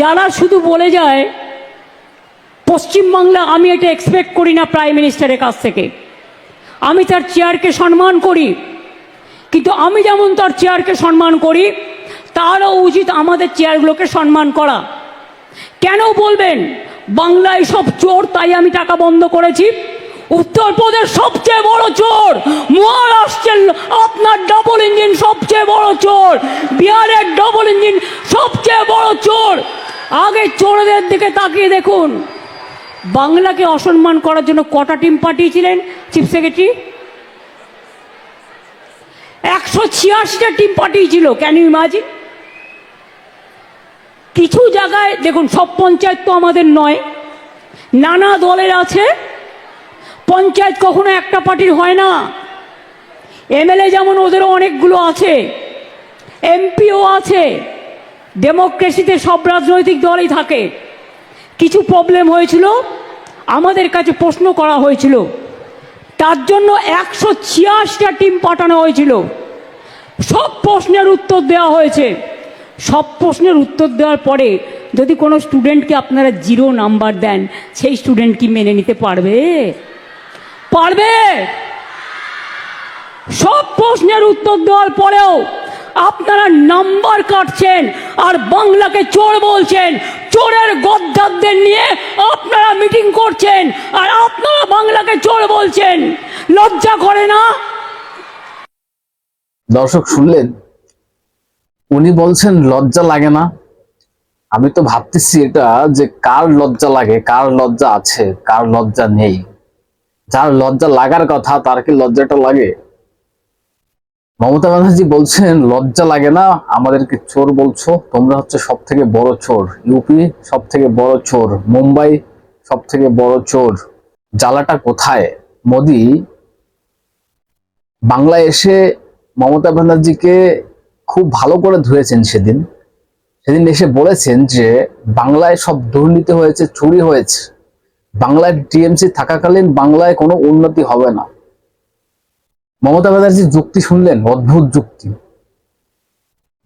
যারা শুধু বলে যায় পশ্চিমবাংলা আমি এটা এক্সপেক্ট করি না প্রাইম মিনিস্টারের কাছ থেকে। আমি তার চেয়ারকে সম্মান করি, কিন্তু আমি যেমন তার চেয়ারকে সম্মান করি, তারও উচিত আমাদের চেয়ারগুলোকে সম্মান করা। কেন বলবেন, বাংলায় সব চোর, তাই আমি টাকা বন্ধ করেছি। উত্তরপ্রদেশ সবচেয়ে বড় চোর, মহারাষ্ট্রের আপনার ডবল ইঞ্জিন সবচেয়ে বড় চোর, বিহারের ডবল ইঞ্জিন সবচেয়ে বড় চোর। আগে চোরদের দিকে তাকিয়ে দেখুন। বাংলাকে অসম্মান করার জন্য কটা টিম পাঠিয়েছিলেন চিফ সেক্রেটারি একশো ছিয়াশিটা টিম পাঠিয়েছিল ক্যান ইউ ইমাজিন কিছু জায়গায়, দেখুন, সব পঞ্চায়েত তো আমাদের নয়, নানা দলের আছে পঞ্চায়েত কখনো একটা পার্টির হয় না। এমএলএ যেমন ওদেরও অনেকগুলো আছে, এমপিও আছে, ডেমোক্রেসিতে সব রাজনৈতিক দলই থাকে। কিছু প্রবলেম হয়েছিল, আমাদের কাছে প্রশ্ন করা হয়েছিল। তার জন্য একশো ছিয়াশিটা টিম পাঠানো হয়েছিল। সব প্রশ্নের উত্তর দেওয়া হয়েছে। সব প্রশ্নের উত্তর দেওয়ার পরে যদি কোনো স্টুডেন্টকে আপনারা জিরো নাম্বার দেন, সেই স্টুডেন্ট কি মেনে নিতে পারবে? পারবে? সব প্রশ্নের উত্তর দেওয়ার পরেও আপনারা নাম্বার কাটছেন আর বাংলাকে চোর বলছেন। চোরের গদ্দারদের নিয়ে আপনারা মিটিং করছেন আর আপনারা বাংলাকে চোর বলছেন। লজ্জা করে না? দর্শক, শুনলেন? উনি বলছেন, লজ্জা লাগে না। আমি তো ভাবতেছি এটা যে কার লজ্জা লাগে, কার লজ্জা আছে, কার লজ্জা নেই। যার লজ্জা লাগার কথা, তার কি লজ্জাটা লাগে? মমতা ব্যানার্জি বলছেন, লজ্জা লাগে না, আমাদেরকে চোর বলছো, তোমরা হচ্ছে সব থেকে বড় চোর। ইউপি সব থেকে বড় চোর, মুম্বাই সব থেকে বড় চোর। জ্বালাটা কোথায়? মোদি বাংলায় এসে মমতা ব্যানার্জিকে খুব ভালো করে ধুয়েছেন সেদিন। সেদিন এসে বলেছেন যে, বাংলায় সব দুর্নীতি হয়েছে, চুরি হয়েছে। বাংলায় টিএমসি থাকাকালীন বাংলায় কোনো উন্নতি হবে না। মমতা ব্যানার্জির যুক্তি শুনলেন, অদ্ভুত যুক্তি।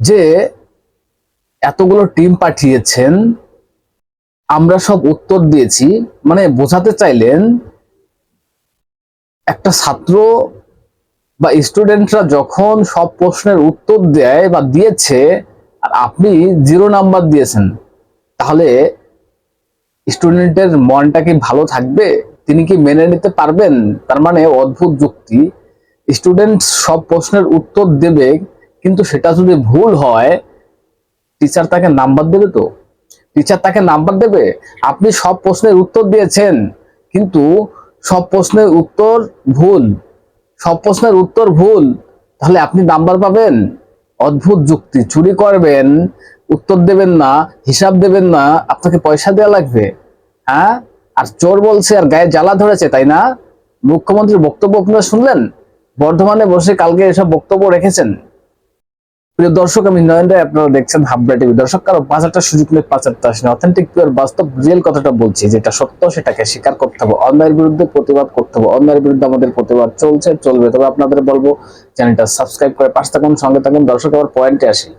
যে এতগুলো টিম পাঠিয়েছেন, আমরা সব উত্তর দিয়েছি। মানে বোঝাতে চাইলেন, একটা ছাত্র বা স্টুডেন্টরা যখন সব প্রশ্নের উত্তর দেয় বা দিয়েছে, আর আপনি জিরো নাম্বার দিয়েছেন, তাহলে স্টুডেন্টের মনটা কি ভালো থাকবে? তিনি কি মেনে নিতে পারবেন? তার মানে অদ্ভুত যুক্তি। স্টুডেন্ট সব প্রশ্নের উত্তর দেবে, কিন্তু সেটা যদি ভুল হয়, টিচার তাকে নাম্বার দেবে তো? টিচার তাকে নাম্বার দেবে? আপনি সব প্রশ্নের উত্তর দিয়েছেন, কিন্তু সব প্রশ্নের উত্তর ভুল। সব প্রশ্নের উত্তর ভুল। তাহলে আপনি নাম্বার পাবেন। অদ্ভুত যুক্তি। চুরি করবেন। উত্তর দেবেন না, হিসাব দেবেন না, আপনাকে পয়সা দেওয়া লাগবে। হ্যাঁ? আর চোর বলছে আর গায়ে জ্বালা ধরেছে, তাই না? মুখ্যমন্ত্রীর বক্তব্য আপনারা শুনলেন? বর্ধমানে বসে কালকে এসব বক্তব্য রেখেছেন। প্রিয় দর্শক, আমি নয়ন রায়, আপনারা দেখছেন হাবড়া টিভি। দর্শক, কারও পাঁচ হাজার সুযোগ নেই পাঁচ হাজার আসেন অথেন্টিক পিওর বাস্তব রিয়েল কথাটা বলছি, যেটা সত্য, সেটাকে স্বীকার করতে হবে। অন্যায়ের বিরুদ্ধে প্রতিবাদ করতে হবে। অন্যায়ের বিরুদ্ধে আমাদের প্রতিবাদ চলছে, চলবে। তবে আপনাদের বলব, চ্যানেলটা সাবস্ক্রাইব করে পাশে থাকুন, সঙ্গে থাকুন। দর্শক আবার পয়েন্টে আসি।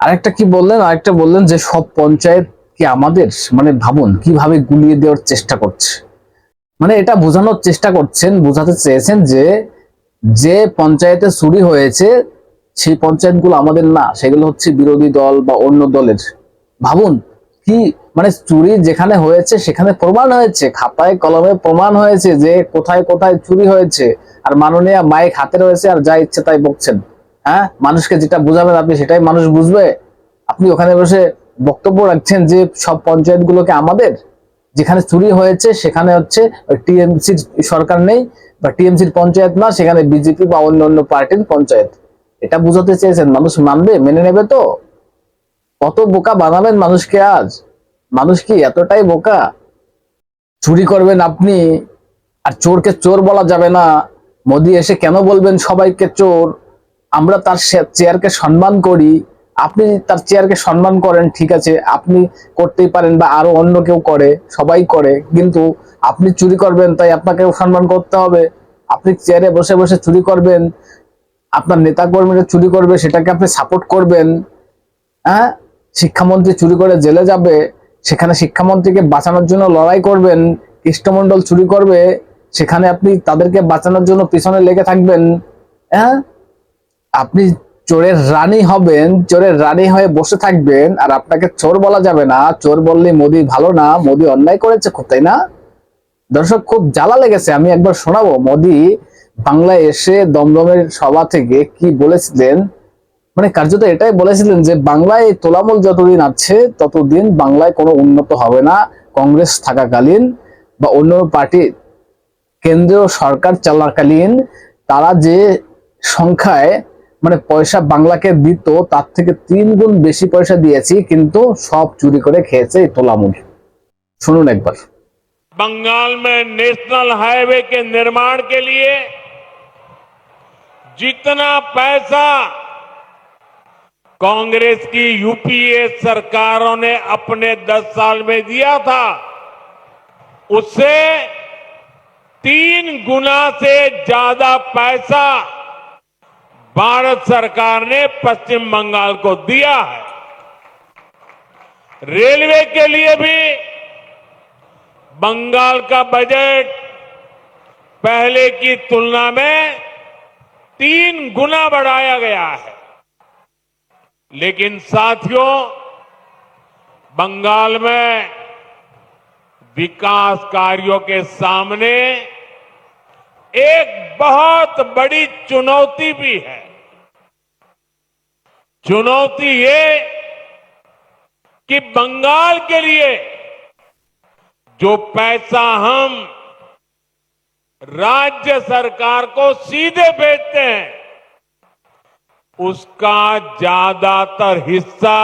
আরেকটা কি বললেন? আরেকটা বললেন যে, সব পঞ্চায়েত কি আমাদের? মানে ভাবুন, কীভাবে গুলিয়ে দেওয়ার চেষ্টা করছে? মানে এটা বোঝানোর চেষ্টা করছেন, বোঝাতে চেয়েছেন যে যে পঞ্চায়েতে চুরি হয়েছে, সেই পঞ্চায়েতগুলো আমাদের না। সেগুলো হচ্ছে বিরোধী দল বা অন্য দলের। ভাবুন, কি মানে চুরি যেখানে হয়েছে, সেখানে প্রমাণ হয়েছে। খাতায়, কলমে প্রমাণ হয়েছে যে, কোথায় কোথায় চুরি হয়েছে। আর মাননীয় মাইক হাতে রয়েছে, আর যা ইচ্ছে তাই বকছেন। হ্যাঁ? মানুষকে যেটা বোঝাবেন আপনি সেটাই মানুষ বুঝবে। আপনি ওখানে বসে বক্তব্য রাখছেন যে সব পঞ্চায়েতগুলোকে আমাদের, যেখানে চুরি হয়েছে সেখানে হচ্ছে টিএমসির সরকার নেই বা টিএমসির পঞ্চায়েত না, সেখানে বিজেপি বা অন্য অন্য পার্টির পঞ্চায়েত। এটা বুঝাতে চেয়েছেন, মানুষ মানবে, মেনে নেবে তো। কত বোকা বানাবেন মানুষকে আজ? মানুষ কি এতটাই বোকা? চুরি করবেন আপনি, আর চোরকে চোর বলা যাবে না। মোদি এসে কেন বলবেন সবাইকে চোর? আমরা তার চেয়ারকে সম্মান করি, আপনি তার চেয়ারকে সম্মান করেন, ঠিক আছে, আপনি করতেই পারেন বা আরও অন্য কেউ করে, সবাই করে, কিন্তু আপনি চুরি করবেন, তাই আপনাকেও সম্মান করতে হবে। আপনি চেয়ারে বসে বসে চুরি করবেন, আপনার নেতা কর্মীরা চুরি করবে, সেটাকে আপনি সাপোর্ট করবেন। হ্যাঁ? শিক্ষামন্ত্রী চুরি করে জেলে যাবে, সেখানে শিক্ষামন্ত্রীকে বাঁচানোর জন্য লড়াই করবেন কৃষ্ণমন্ডল চুরি করবে, সেখানে আপনি তাদেরকে বাঁচানোর জন্য পিছনে লেগে থাকবেন। হ্যাঁ? আপনি চোরের রানী হবেন, চোরের রানী হয়ে বসে থাকবেন, আর আপনাকে চোর বলা যাবে না। চোর বললে মোদি ভালো না, মোদি অন্যায় করেছে খুব, তাই না? দর্শক, খুব জ্বালা লেগেছে, আমি একবার শোনাবো। মোদি বাংলায় এসে দমদমের সভা থেকে কি বলেছিলেন? মানে কার্যত এটাই বলেছিলেন যে, বাংলায় তোলামূল যতদিন আছে, ততদিন বাংলায় কোনো উন্নত হবে না। কংগ্রেস থাকাকালীন বা অন্য পার্টি, কেন্দ্রীয় সরকার চলাকালীন, তারা যে সংখ্যায় মানে পয়সা বাংলাকে দিত তার থেকে তিন গুণ বেশি পয়সা দিয়েছি কিন্তু সব চুরি করে খেয়েছে এই তোলামূল শুনুন একবার बंगाल में नेशनल हाईवे के निर्माण के लिए जितना पैसा कांग्रेस की यूपीए सरकारों ने अपने 10 साल में दिया था उससे तीन गुना से ज्यादा पैसा भारत सरकार ने पश्चिम बंगाल को दिया है। रेलवे के लिए भी बंगाल का बजट पहले की तुलना में तीन गुना बढ़ाया गया है। लेकिन साथियों, बंगाल में विकास कार्यों के सामने एक बहुत बड़ी चुनौती भी है। चुनौती ये कि बंगाल के लिए जो पैसा हम राज्य सरकार को सीधे भेजते हैं, उसका ज़्यादातर हिस्सा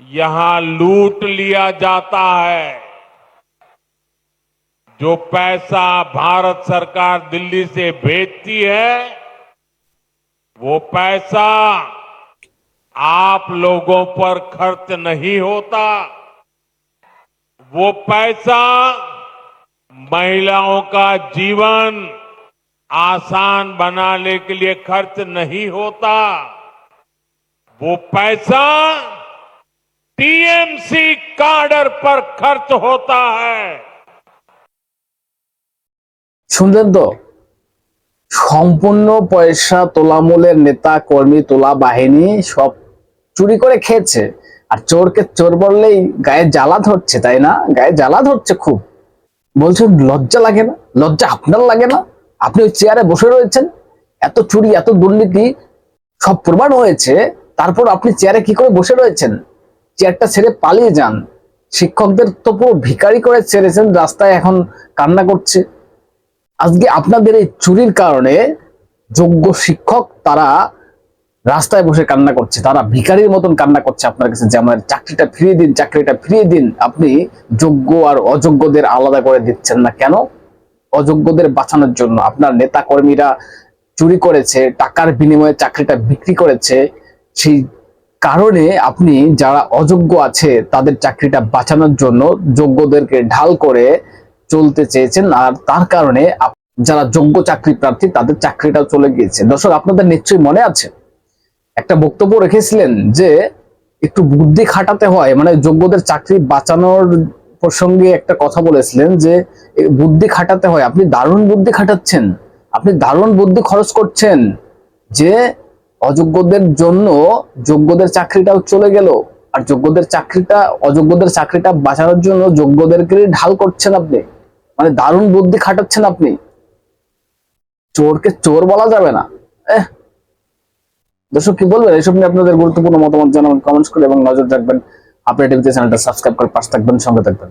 यहाँ लूट लिया जाता है। जो पैसा भारत सरकार दिल्ली से भेजती है, वो पैसा आप लोगों पर खर्च नहीं होता वो पैसा महिलाओं का जीवन आसान बनाने के लिए खर्च नहीं होता वो पैसा टीएमसी कार्डर पर खर्च होता है শুনলেন তো সম্পূর্ণ পয়সা তোলামূলের নেতা কর্মী তোলা বাহিনী সব চুরি করে খেয়েছে। আর চোরকে চোর বললেই গায়ে জ্বালা ধরছে, তাই না? গায়ে জ্বালা ধরছে খুব। বলছেন লজ্জা লাগে না? লজ্জা আপনার লাগে না? আপনি ওই চেয়ারে বসে রয়েছেন? এত চুরি, এত দুর্নীতি, সব প্রমাণ হয়েছে। তারপর আপনি চেয়ারে কি করে বসে রয়েছেন? চেয়ারটা ছেড়ে পালিয়ে যান। শিক্ষকদের তো পুরো ভিখারি করে ছেড়েছেন, রাস্তায় এখন কান্না করছে। আজকে আপনাদের এই চুরির কারণে যোগ্য শিক্ষক তারা রাস্তায় বসে কান্না করছে, তারা ভিখারির মতন কান্না করছে আপনার কাছে, যে আমার চাকরিটা ফিরিয়ে দিন, চাকরিটা ফিরিয়ে দিন। আপনি যোগ্য আর অযোগ্যদের আলাদা করে দিচ্ছেন না কেন? অযোগ্যদের বাঁচানোর জন্য আপনার নেতা কর্মীরা চুরি করেছে, টাকার বিনিময়ে চাকরিটা বিক্রি করেছে, সেই কারণে আপনি যারা অযোগ্য আছে, তাদের চাকরিটা বাঁচানোর জন্য যোগ্যদেরকে ঢাল করে চলতে চেয়েছেন, আর তার কারণে যারা যোগ্য চাকরি প্রার্থী, তাদের চাকরিটাও চলে গিয়েছে। দর্শক, আপনাদের নিশ্চয়ই মনে আছে একটা বক্তব্য রেখেছিলেন যে একটু বুদ্ধি খাটাতে হয় মানে যোগ্যদের চাকরি বাঁচানোর প্রসঙ্গে একটা কথা বলেছিলেন যে বুদ্ধি খাটাতে হয়। আপনি দারুণ বুদ্ধি খাটাচ্ছেন, আপনি দারুণ বুদ্ধি খরচ করছেন যে অযোগ্যদের জন্য যোগ্যদের চাকরিটাও চলে গেল আর যোগ্যদের চাকরিটা, অযোগ্যদের চাকরিটা বাঁচানোর জন্য যোগ্যদেরকে ঢাল করছেন আপনি। মানে দারুণ বুদ্ধি খাটাচ্ছেন আপনি। চোরকে চোর বলা যাবে না। এহ দর্শক, কি বলবেন? এসব নিয়ে আপনাদের গুরুত্বপূর্ণ মতামত জানাবেন কমেন্টস করে এবং নজর রাখবেন। আপনার টিভিতে চ্যানেলটা সাবস্ক্রাইব করে পাশে থাকবেন, সঙ্গে থাকবেন।